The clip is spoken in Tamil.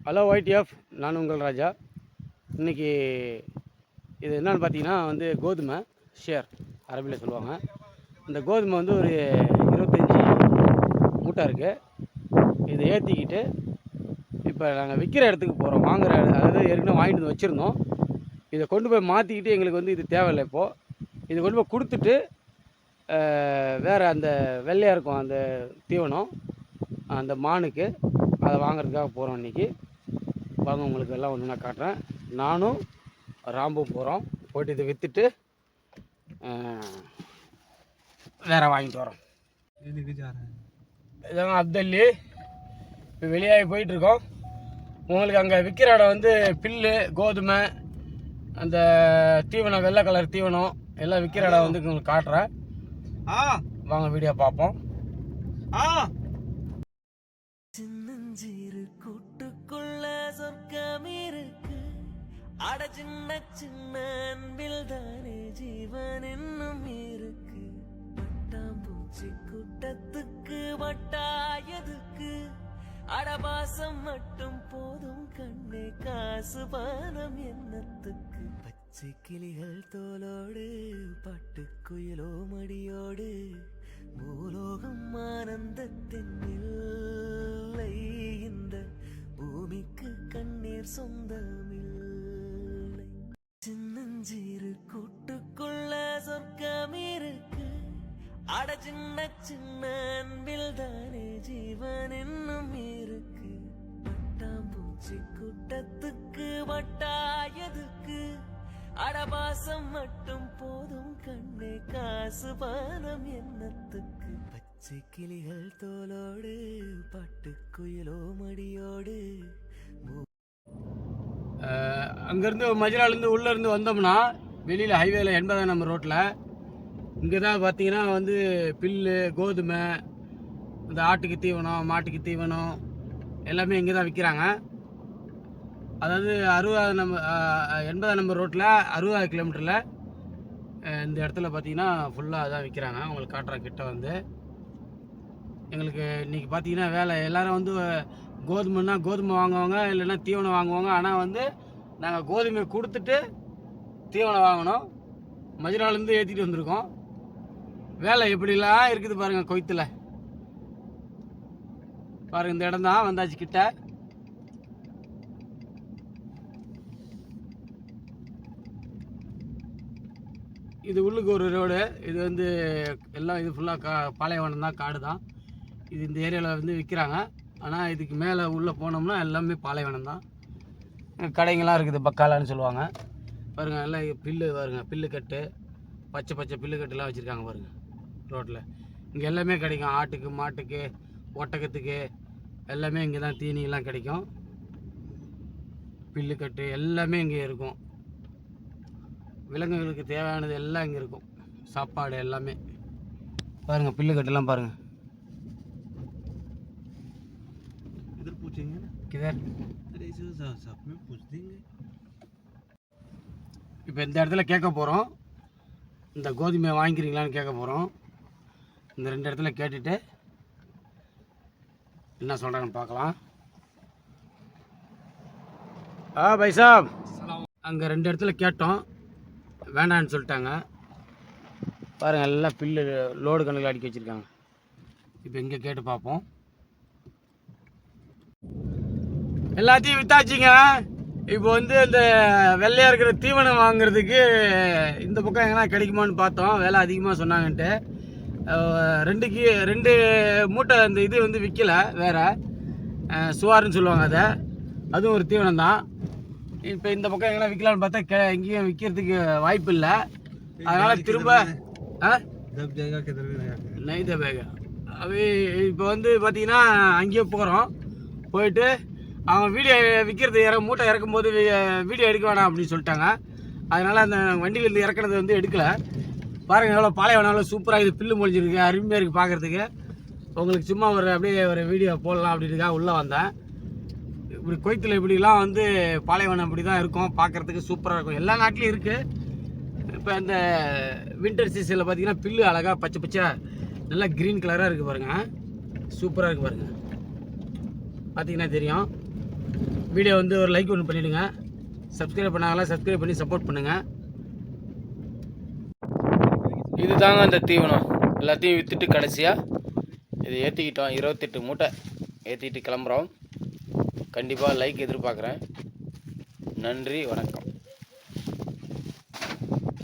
ஹலோ ஒய்டிஎஃப் நான் உங்கள் ராஜா. இன்றைக்கி இது என்னென்னு பார்த்தீங்கன்னா வந்து கோதுமை ஷேர் அரபியில் சொல்லுவாங்க. இந்த கோதுமை வந்து ஒரு இருபத்தஞ்சி மூட்டை இருக்குது இதை ஏற்றிக்கிட்டு இப்போ நாங்கள் விற்கிற இடத்துக்கு போகிறோம் வாங்குகிற இட- அதாவது ஏற்கனவே வாங்கிட்டு வந்து வச்சுருந்தோம். இதை கொண்டு போய் மாற்றிக்கிட்டு எங்களுக்கு வந்து இது தேவையில்லை இப்போது இதை கொண்டு போய் கொடுத்துட்டு வேறு அந்த வெள்ளையாக இருக்கும் அந்த தீவனம் அந்த மானுக்கு அதை வாங்குறதுக்காக போகிறோம் இன்றைக்கி வாங்க உங்களுக்கு எல்லாம் ஒன்று நான் காட்டுறேன். நானும் ராம்பு போகிறோம் போயிட்டு இதை விற்றுட்டு வேற வாங்கிட்டு வரோம். இதெல்லாம் அப்தல்லி. இப்போ வெளியாகி போயிட்டுருக்கோம் உங்களுக்கு அங்கே விற்கிற இடம் வந்து பில்லு கோதுமை அந்த தீவனம் வெள்ளை கலர் தீவனம் எல்லாம் விற்கிற இடம் வந்து உங்களுக்கு காட்டுறேன். ஆ. வாங்க வீடியோ பார்ப்போம். ஆ. சின்னஞ்சிறு கூட்டு அட சின்ன சின்ன அன்பில் தானே ஜீவன் இன்னும் இருக்கு. பட்டாம்பூச்சி கூட்டத்துக்கு வட்டாயதுக்கு அடபாசம் மட்டும் போதும் கண்ணே காசு பானம் எண்ணத்துக்கு பச்சை கிளிகள் தோலோடு பட்டுக்குயிலோ மடியோடு பூலோகம் ஆனந்தத்தின் இல்லை இந்த பூமிக்கு கண்ணீர் சொந்தமில்லை அட சின்ன சின்ன அன்பில் தானே ஜீவன் இன்னும் இருக்கு பட்டாம்பூச்சி கூட்டத்துக்கு வட்டாயதுக்கு அடபாசம் மட்டும் போதும் கண்ணே காசு பானம் எண்ணத்துக்கு பச்சை கிளிகள் தோலோடு பட்டுக்குயிலோ மடியோடு. அங்கேருந்து மஜிலாலேருந்து உள்ளேருந்து வந்தோம்னா வெளியில் ஹைவேல எண்பதாம் நம்பர் ரோட்டில் இங்கே தான் பார்த்தீங்கன்னா வந்து பில்லு கோதுமை இந்த ஆட்டுக்கு தீவனம் மாட்டுக்கு தீவனம் எல்லாமே இங்கே தான் விற்கிறாங்க அதாவது அறுபதாம் நம்பர் எண்பதாம் நம்பர் ரோட்டில் அறுபதாவது கிலோமீட்டரில் இந்த இடத்துல பார்த்தீங்கன்னா ஃபுல்லாக அதான் விற்கிறாங்க உங்களுக்கு காட்டுறேன் கிட்ட வந்து. எங்களுக்கு இன்றைக்கி பார்த்தீங்கன்னா வேலை. எல்லோரும் வந்து கோதுமைன்னா கோதுமை வாங்குவாங்க இல்லைன்னா தீவனம் வாங்குவாங்க. ஆனால் வந்து நாங்கள் கோதுமை கொடுத்துட்டு தீவனம் வாங்கினோம் மதுராலேருந்து ஏற்றிட்டு வந்திருக்கோம். வேலை எப்படிலாம் இருக்குது பாருங்கள் கொய்த்தில். பாருங்க இந்த இடம் தான் வந்தாச்சு கிட்ட. இது உள்ளுக்கு ஒரு ரோடு. இது வந்து எல்லாம் இது ஃபுல்லாக கா பாலைவனம் தான் காடு தான். இது இந்த ஏரியாவில் வந்து விற்கிறாங்க ஆனால் இதுக்கு மேலே உள்ளே போனோம்னா எல்லாமே பாலைவனம் தான். கடைங்கெல்லாம் இருக்குது பக்காலான்னு சொல்லுவாங்க. பாருங்கள் எல்லாம் பில்லு பாருங்க பில்லு கட்டு. பச்சை பச்சை பில்லு கட்டுலாம் வச்சுருக்காங்க பாருங்கள் ரோட்டில் இங்கே எல்லாமே கிடைக்கும் ஆட்டுக்கு மாட்டுக்கு ஒட்டகத்துக்கு எல்லாமே இங்கே தான் தீனியெல்லாம் கிடைக்கும் பில்லு கட்டு எல்லாமே இங்கே இருக்கும் விலங்குகளுக்கு தேவையானது எல்லாம் இங்கே இருக்கும் சாப்பாடு எல்லாமே பாருங்கள் பில்லு கட்டுலாம் பாருங்கள் इधर पूछेंगे ना கிதர் अरे इसे सब सब में पूछ देंगे இப்போ இந்த இடத்துல கேட்க போகிறோம் இந்த கோதுமையை வாங்கிக்கிறீங்களான்னு கேட்க போகிறோம் இந்த ரெண்டு இடத்துல கேட்டுட்டு என்ன சொல்கிறாங்கன்னு பார்க்கலாம். ஆ பைசாப். அங்கே ரெண்டு இடத்துல கேட்டோம். வேண்டான்னு சொல்லிட்டாங்க. பாருங்கள் எல்லாம் பில்லு லோடு கணக்கில் அடிக்க வச்சுருக்காங்க. இப்போ இங்கே கேட்டு பார்ப்போம். எல்லாத்தையும் வித்தாச்சுங்க. இப்போ வந்து இந்த வெள்ளையாக இருக்கிற தீவனம் வாங்குறதுக்கு இந்த பக்கம் எங்கன்னா கிடைக்குமான்னு பார்த்தோம். வேலை அதிகமாக சொன்னாங்கன்ட்டு. ரெண்டு கீ ரெண்டு மூட்டை அந்த இது வந்து விற்கலை வேறு. சுவாருன்னு சொல்லுவாங்க அதை. அதுவும் ஒரு தீவனம் தான் இப்போ இந்த பக்கம் எங்கன்னா விற்கலான்னு பார்த்தா கே எங்கேயும் விற்கிறதுக்கு வாய்ப்பு இல்லை. அதனால் திரும்ப நைதா பேக் அவே இப்போ வந்து பார்த்தீங்கன்னா அங்கேயே போகிறோம் போயிட்டு அவன் வீடியோ விற்கிறது இற மூட்டை இறக்கும்போது வீடியோ எடுக்க வேணாம் அப்படின்னு சொல்லிட்டாங்க. அதனால் அந்த வண்டியிலேருந்து இறக்குனது வந்து எடுக்கலை. பாருங்கள் எவ்வளோ பாலைவனம் சூப்பராக இது பில்லு முடிஞ்சிருக்கு அருமையாக இருக்குது பார்க்குறதுக்கு உங்களுக்கு சும்மா ஒரு அப்படியே ஒரு வீடியோ போடலாம் அப்படின்றதுக்காக உள்ளே வந்தேன். இப்படி கொய்த்தில் இப்படிலாம் வந்து பாலைவனம் இப்படி தான் இருக்கும் பார்க்குறதுக்கு சூப்பராக இருக்கும். எல்லா நாட்டிலையும் இருக்குது இப்போ இந்த வின்டர் சீசனில் பார்த்தீங்கன்னா பில்லு அழகாக பச்சை பச்சை நல்லா க்ரீன் கலராக இருக்குது பாருங்கள் சூப்பராக இருக்குது பாருங்கள் பார்த்தீங்கன்னா தெரியும். வீடியோ வந்து ஒரு லைக் ஒன்று பண்ணிவிடுங்க சப்ஸ்கிரைப் பண்ணாங்களா சப்ஸ்கிரைப் பண்ணி சப்போர்ட் பண்ணுங்கள் இது தாங்க அந்த தீவனம். எல்லாத்தையும் விற்றுட்டு கடைசியாக இது ஏற்றிக்கிட்டோம் இருபத்தெட்டு மூட்டை ஏற்றிக்கிட்டு கிளம்புறோம். கண்டிப்பாக லைக் எதிர்பார்க்குறேன். நன்றி வணக்கம்.